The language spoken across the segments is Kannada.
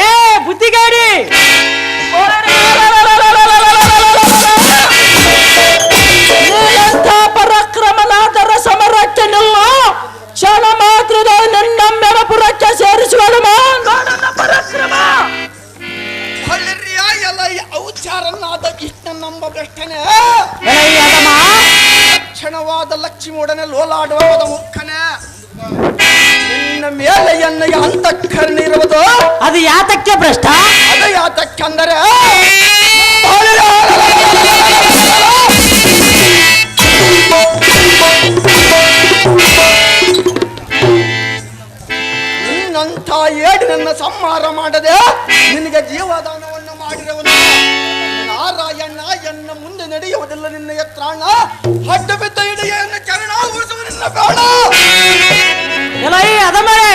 ಏ ಬುದ್ಧಿಗಾಡಿ. ನೀನೆಂಥ ಪರಾಕ್ರಮನಾದರ ಸಮರಕ್ಕೆ ನಿಲ್ಲ ಕ್ಷಣ ಮಾತ್ರದ ನನ್ನ ಎಲ್ಲ ಔಚಾರನಾದ ಇಷ್ಟ ನಂಬ ಭ್ರಷ್ಟನೇ. ಎಲೈ ಅದಮ ಕ್ಷಣವಾದ ಲಕ್ಷ್ಮಿಯೊಡನೆ ಲೋಲಾಡುವ ಯಾತಕ್ಕೆ ಭ್ರಷ್ಟ? ಅದು ಯಾತಕ್ಕಂದರೆ ನಿನ್ನಂಥ ಏಡಿನನ್ನ ಸಂಹಾರ ಮಾಡದೆ ನಿನಗೆ ಜೀವದಾನವನ್ನು ಮಾಡಿರುವನು. ನಾರಾಯಣ ಎನ್ನ ಮುಂದೆ ನಡೆಯುವುದಿಲ್ಲ ನಿನ್ನ ಎತ್ರಾಣ ಹಡ್ಡ ಬಿದ್ದ ಇಡಿಯನ್ನು ಚರಣ ಉಳಿಸುವ ನಿನ್ನ ಬೇಡ ಅದಮರೆ.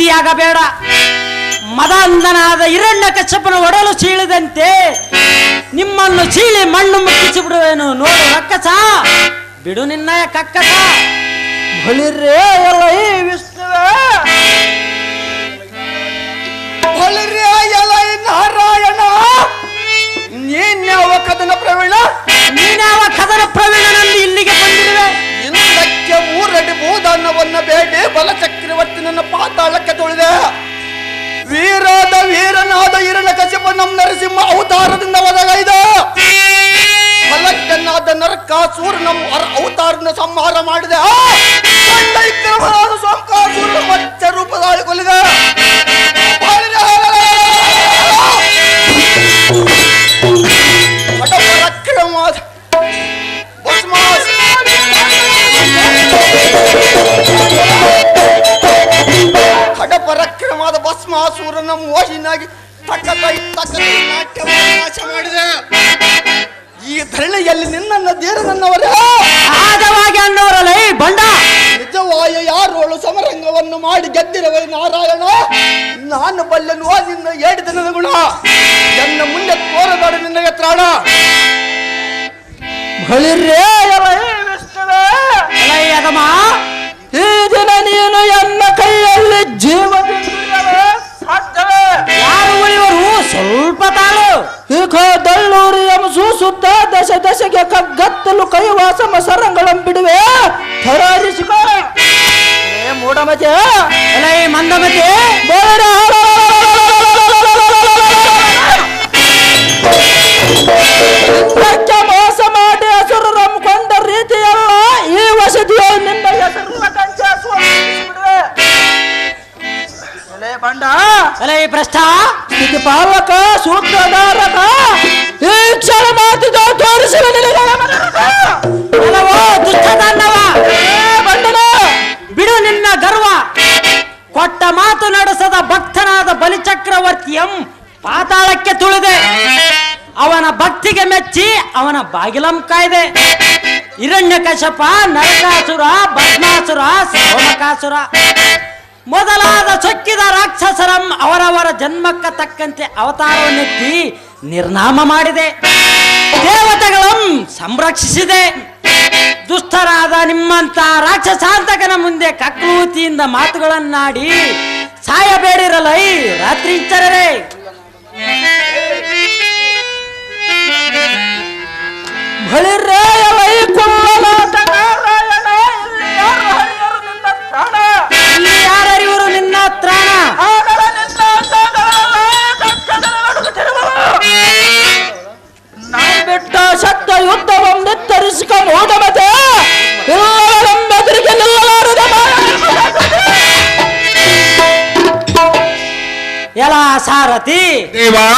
ಆವತಿಯಾಗಬೇಡ ಮದಾಂಧನಾದ ಹಿರಣ್ಯ ಕಚ್ಚಪ್ಪನ ಒಡಲು ಚೀಳಿದಂತೆ ನಿಮ್ಮನ್ನು ಚೀಳಿ ಮಣ್ಣು ಮುಟ್ಟಿಸಿ ಬಿಡುವೇನು ನೋಡು ರಕ್ಕಸ. ಬಿಡು ನಿನ್ನ ಕಕ್ಕಸ. ಬಳಿರೇ ಎಲ್ಲ ಈ ವಿಷ್ಣುವೇ. ಎಲ್ಲ ಈ ನಾರಾಯಣ. ನೀನ್ಯಾವ ಕದನ ಪ್ರವೀಣ? ನೀನ್ಯಾವ ಕದನ ಪ್ರವೀಣನಲ್ಲಿ ನಮ್ಮ ಅವತಾರನ ಸಂಹಾರ ಮಾಡಿದೆ. ಮಚ್ಚ ರೂಪದಾಳಿ ಕೊಲಿದ. ಪರಾಕ್ರಮವಾದ ಭಸ್ಮಾಸ. ಖಡ ಮೋಹಿನಾಗಿ ತಕ್ಕ ತಕ್ಕ ನಾಟ್ಯವನ್ನು ಮಾಡಿ ಗೆದ್ದಿರವೇ ನಾರಾಯಣ. ನಾನು ಬಲ್ಲೆನು ನಿನ್ನ ಏಳು ದಿನದ ಗುಣ ನನ್ನ ಮುಂದೆ ತೋರಬೇಡ ನಿನ್ನ ತ್ರಾಣ ಬಳಿರೇ ಈ ದಿನ ನೀನು ಎನ್ನ ಕೈಯಲ್ಲಿ ಜೀವ ಯಾರು ಉಳಿವರು? ಸ್ವಲ್ಪ ತಾಳು. ಈಗ ದಳ್ಳೂರಿ ಎಂಸು ಸುತ್ತ ದಶ ದಶಗೆ ಕಗ್ಗತ್ತಲು ಕೈವಾಸ ಸರಂಗಳಂ ಬಿಡುವೆ ಏ ಮೂಢಮತೆ ಎಲೈ ಮಂದಮತಿ ಬೇಡ ಇದಕ್ಕೆ ಮೋಸ ಮಾಡಿ ಹೆಸರು ಕೊಂಡ ರೀತಿಯಲ್ಲ, ಈ ವಸತಿಯು ನಿನ್ನ ಅಲೇ ಬಂಡ, ಅಲ್ಲ ಈ ಈ. ಅಲ್ಲವೋ ಕೊಟ್ಟ ಮಾತು ನಡೆಸದ ಭಕ್ತನಾದ ಬಲಿಚಕ್ರವರ್ತಿಯಂ ಪಾತಾಳಕ್ಕೆ ತುಳಿದೆ. ಅವನ ಭಕ್ತಿಗೆ ಮೆಚ್ಚಿ ಅವನ ಬಾಗಿಲಂ ಕಾಯ್ದೆ. ಹಿರಣ್ಯ ಕಶಪ ನರಕಾಸುರ ಭಸ್ಮಾಸುರ ಸೋಮಕಾಸುರ. ಮೊದಲಾದ ಸೊಕ್ಕಿದ ರಾಕ್ಷಸರಂ ಅವರವರ ಜನ್ಮಕ್ಕ ತಕ್ಕಂತೆ ಅವತಾರವನ್ನೆತ್ತಿ ನಿರ್ನಾಮ ಮಾಡಿದೆ. ದೇವತೆಗಳಂ ಸಂರಕ್ಷಿಸಿದೆ. ದುಷ್ಟರಾದ ನಿಮ್ಮಂತ ರಾಕ್ಷಸಾಂತಕನ ಮುಂದೆ ಕಕ್ಕೂತಿಯಿಂದ ಮಾತುಗಳನ್ನಾಡಿ ಸಾಯಬೇಡಿರಲೈ ರಾತ್ರಿ ಇಚ್ಚರರೆ. ಬಳಿರೇಯ ವೈಕುಲ್ಲನಾಥ ಎಲ ಸಾರಥಿ. ದೇವಾ.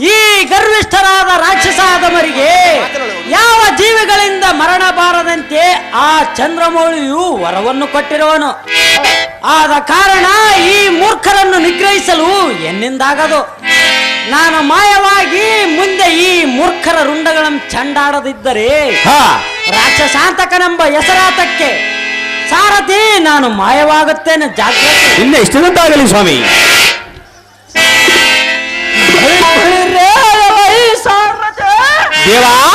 ಈ ಗರ್ವಿಷ್ಠರಾದ ರಾಕ್ಷಸಾದಮರಿಗೆ ಯಾವ ಜೀವಿಗಳಿಂದ ಮರಣ ಬಾರದಂತೆ ಆ ಚಂದ್ರಮೌಳಿಯು ವರವನ್ನು ಕೊಟ್ಟಿರುವನು. ಆದ ಕಾರಣ ಈ ಮೂರ್ಖರನ್ನು ನಿಗ್ರಹಿಸಲು ಎನ್ನಿಂದಾಗದು. ನಾನು ಮಾಯವಾಗಿ ಮುಂದೆ ಈ ಮೂರ್ಖರ ರುಂಡಗಳನ್ನು ಚಂಡಾಡದಿದ್ದರೆ ರಾಕ್ಷಸಾಂತಕನೆಂಬ ಹೆಸರಾತಕ್ಕೆ ಸಾರಥಿ ನಾನು ಮಾಯವಾಗುತ್ತೇನೆ. ಜಾಗ್ರತೆ. ಇನ್ನ ಇಷ್ಟದಂತಾಗಲಿ ಸ್ವಾಮಿ? ದೇವಾ ಎಲ್ಲ